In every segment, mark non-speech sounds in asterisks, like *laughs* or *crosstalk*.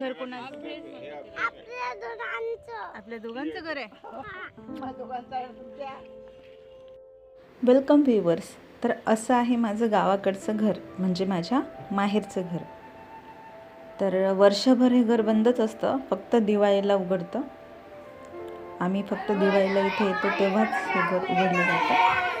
घर कोणाचं? आपल्या दोघांचं आपल्या दोघांचं घर आहे. वेलकम व्ह्युअर्स तर असं आहे माझं गावाकडचं घर म्हणजे माझ्या माहेरचं घर. तर वर्षभर हे घर बंदच असतं फक्त दिवाळीला उघडतं. आम्ही फक्त दिवाळीला इथे येतो तेव्हाच हे घर उघडलं जातं.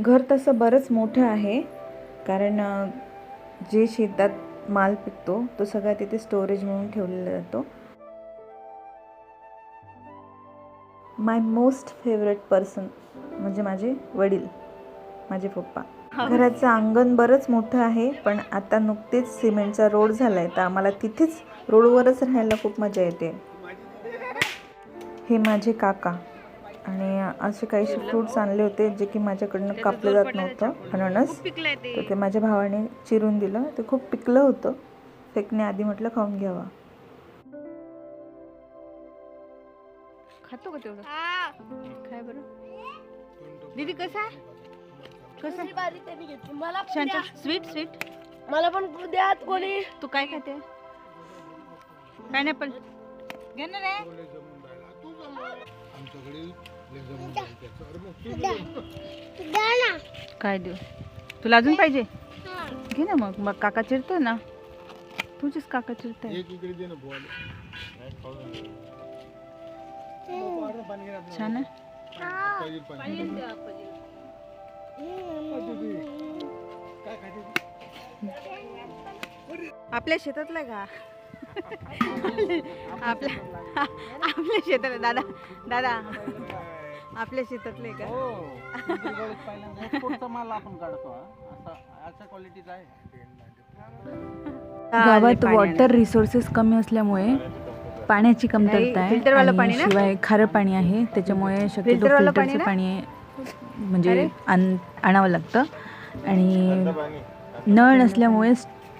घर तसं बरंच मोठं आहे कारण जे शेतात माल पिकतो तो सगळा तिथे स्टोरेज म्हणून ठेवलेला जातो. माय मोस्ट फेवरेट पर्सन म्हणजे माझे वडील माझे पप्पा. घराचं अंगण बरंच मोठं आहे पण आता नुकतेच सिमेंटचा रोड झालाय तर आम्हाला तिथेच रोडवरच राहायला खूप मजा येते. हे माझे काका. आणि असे काहीसे फ्रूट्स आणले होते जे की माझ्याकडनं कापलं जात नव्हतं अननस. तर ते माझ्या भावाने चिरून दिलं. ते खूप पिकलं होतं. फेकणे आधी म्हटलं खाऊन घ्यावा. खातो का तेवढं? काय बरं. दीदी कसं आहे? कसं आहे? बारीक त्यांनी घेतली. मला पण द्या. स्वीट स्वीट मला पण द्या कोणी. तू काय खाते? पायनॅपल घे ना रे. द्या ना काय देऊ? तुला अजून पाहिजे? घे ना मग. मग काका चिरतोय ना. तुझेच काका चिरताय. छान आहे. आपल्या शेतातलं का? आपल्या आपल्या शेतात दादा दादा. आपल्या शेतातले का? एक्सपोर्टचा माल आपण काढतो हा. असा अशा क्वालिटीचा आहे. गावात वॉटर रिसोर्सेस कमी असल्यामुळे पाण्याची कमतरता आहे फिल्टरवालं पाणी आणि ना? शिवाय खारं पाणी आहे. त्याच्यामुळे शक्यतो पाणी फिल्टरचं ना? पाणी म्हणजे आण आणावं लागतं. आणि नळ नसल्यामुळे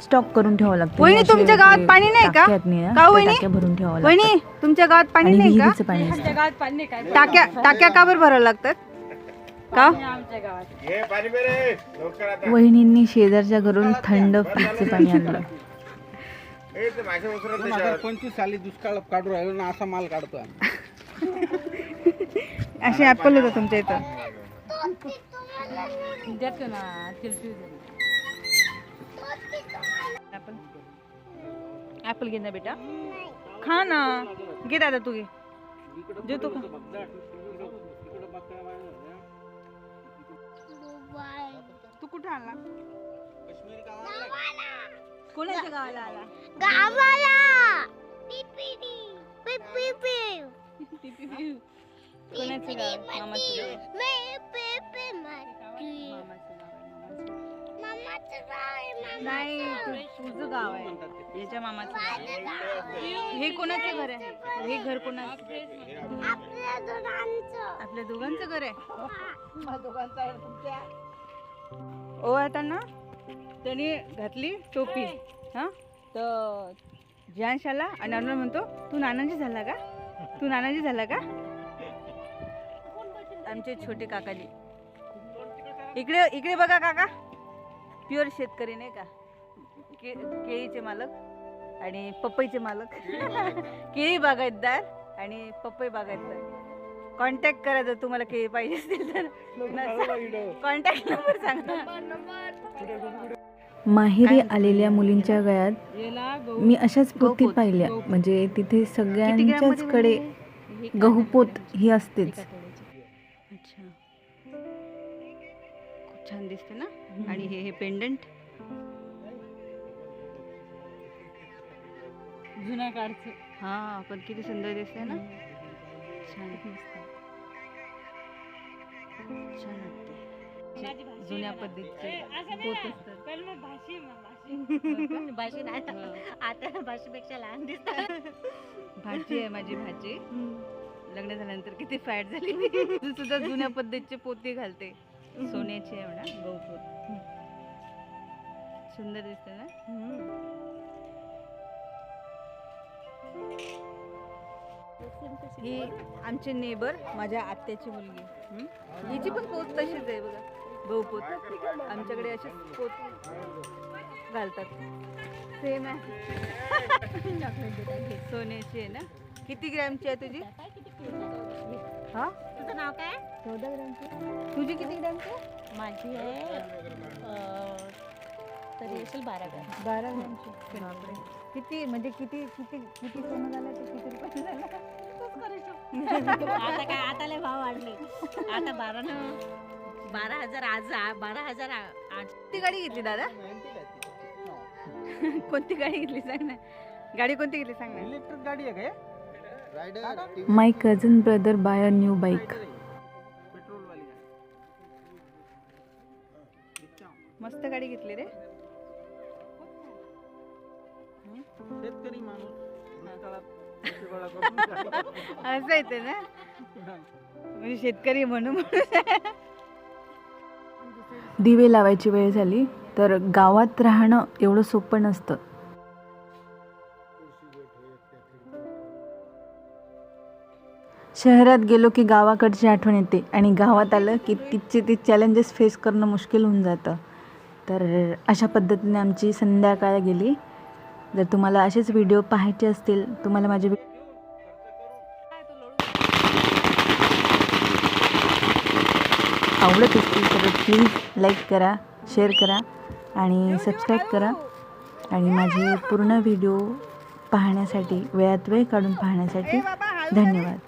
स्टॉक करून ठेवावं लागतं. वहिनी, तुमच्या गावात जे पाणी नाही का? टाक्या आहेत ना, का त्या वहिनी? टाक्या भरून ठेवावं वहिनी तुमच्या गावात पाणी आणि नाही का? विहिरीचं पाणी असतं. टाक्या टाक्या का बरं भरावं लागतात? का? वहिनींनी शेजारच्या घरून थंड फ्रीजचे पाणी आणलं. दोन हजार पंचवीस साली दुष्काळ काढू राहिलो ना असा माल काढतो आम्ही. असे ऍपल होतं तुमच्या इथं? ऍपल ऍपल घे ना बेटा खा ना घे दादा तू घे देतो का तू कुठे आला कोणाच्या गावाला आला गावाला पिपिडी पिपिडी कोणाचं गाव मामाचं गाव मी मामाचं नाही तु- तुझं गाव आहे. याच्या मामाचं गाव आहे. हे कोणाचं घर आहे? हे घर कोणाचं? आपल्या दोघांचं आपल्या दोघांचं घर आहे ओ आता ना त्याने घातली टोपी. हा. तर ज्यांश आला आणि अरुण म्हणतो तू नानाजी झाला का? तू नानाजी झाला का? आमचे छोटे काकाजी. इकडे इकडे बघा काका. प्युअर शेतकरी नाही का? के केळीचे मालक आणि पपईचे मालक. *laughs* केळी बागायतदार आणि पपई बागायतदार. कॉन्टॅक्ट करा जर तुम्हाला केळी पाहिजे असतील तर. कॉन्टॅक्ट नंबर सांगा. माहेरी आलेल्या मुलींच्या गळ्यात मी अशाच गहूपोत. पाहिल्या. म्हणजे तिथे सगळ्यांच्याच कडे म्हणजे? गहूपोत? ही असतेच. छान दिसते ना? आणि हे हे पेंडंट जुन्या काळचं हा पण किती सुंदर दिसते ना? छान. छान वाटते जुन्या पद्धतीचे. पोत असतात भाषी नाही आता भाषेपेक्षा लहान दिसतात. *laughs* भाजी आहे माझी भाजी लग्न झाल्यानंतर किती फॅट झाली. *laughs* सुद्धा जुन्या पद्धतीचे पोते घालते. सोन्याची आहे म्हणा गहूपोत सुंदर दिसते ना? ही आमची नेबर माझ्या आत्याची मुलगी? हिची पण पोत तशीच आहे बघा. भाऊ पोत. आमच्याकडे अशीच पोत घालतात. सेम आहे. *laughs* सोन्याची आहे ना? किती ग्रॅमची आहे तुझी? हा? तुझं नाव काय? चौदा ग्रॅमची तुझी किती ग्रॅमची? माझी आहे अं, तरी असेल बारा ग्रॅम बारा ग्रॅमची बापरे. किती म्हणजे किती किती किती सोनं झालं ते किती रुपये झालं? *laughs* आता काय आता लय भाव वाढले. आता बारा न. बारा हजार आज बारा हजार आ- आठ. कोणती गाडी घेतली दादा? कोणती गाडी घेतली सांग ना. गाडी कोणती घेतली सांग ना. इलेक्ट्रिक गाडी आहे काय my cousin brother buy a new bike petrol वाली गाडी मस्त गाडी घेतली रे. शेतकरी माणूस. असं येते ना? म्हणजे शेतकरी म्हणून. दिवे लावायची वेळ झाली तर गावात राहणं एवढं सोपं नसतं. शहरात गेलो की गावाकडची आठवण येते आणि गावात आलं की तिथचे ते चॅलेंजेस फेस करणं मुश्किल होऊन जातं. तर अशा पद्धतीने आमची संध्याकाळ गेली. जर तुम्हाला असेच व्हिडिओ पाहायचे असतील तुम्हाला माझे आवडत असतील तर प्लीज लाईक करा शेअर करा आणि सबस्क्राईब करा. आणि माझे पूर्ण व्हिडिओ पाहण्यासाठी वेळात वेळ काढून पाहण्यासाठी धन्यवाद.